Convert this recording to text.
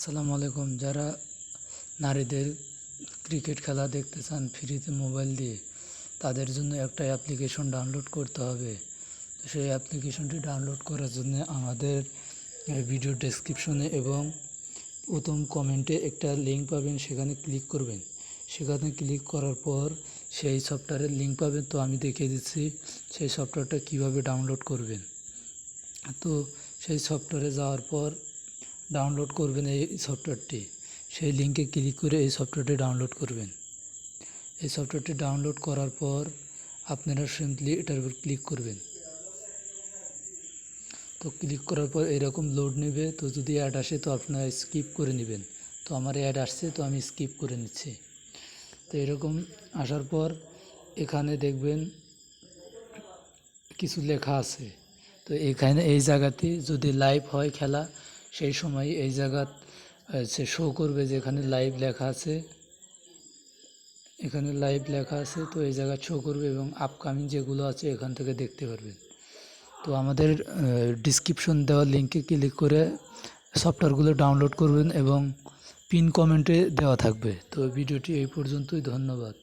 আসসালামু আলাইকুম। যারা নারীদের ক্রিকেট খেলা দেখতে চান, ফ্রিতে মোবাইল দিয়ে, তাদের জন্য একটা অ্যাপ্লিকেশন ডাউনলোড করতে হবে। তো সেই অ্যাপ্লিকেশনটি ডাউনলোড করার জন্য আমাদের ভিডিও ডেসক্রিপশনে এবং প্রথম কমেন্টে একটা লিঙ্ক পাবেন, সেখানে ক্লিক করবেন। সেখানে ক্লিক করার পর সেই সফটওয়্যারের লিঙ্ক পাবেন। তো আমি দেখিয়ে দিচ্ছি সেই সফটওয়্যারটা কীভাবে ডাউনলোড করবেন। তো সেই সফটওয়্যারে যাওয়ার পর ডাউনলোড করবেন এই সফটওয়্যারটি সেই লিঙ্কে ক্লিক করে এই সফটওয়্যারটি ডাউনলোড করবেন। এই সফটওয়্যারটি ডাউনলোড করার পর আপনারা সিম্পলি এটার উপর ক্লিক করবেন। তো ক্লিক করার পর এরকম লোড নেবে। তো যদি অ্যাড আসে তো আপনারা স্কিপ করে নেবেন। তো আমার অ্যাড আসছে, তো আমি স্কিপ করে নিচ্ছি। তো এরকম আসার পর এখানে দেখবেন কিছু লেখা আছে। তো এখানে এই জায়গাতে যদি লাইভ হয় খেলা সেই সময় এই জায়গা সে শো করবে যে এখানে লাইভ লেখা আছে। এখানে লাইভ লেখা আছে, তো এই জায়গা শো করবে এবং আপকামিং যেগুলো আছে এখান থেকে দেখতে পারবেন তো আমাদের ডিসক্রিপশন দেওয়া লিঙ্কে ক্লিক করে সফটওয়্যারগুলো ডাউনলোড করবেন এবং পিন কমেন্টে দেওয়া থাকবে। তো ভিডিওটি এই পর্যন্তই, ধন্যবাদ।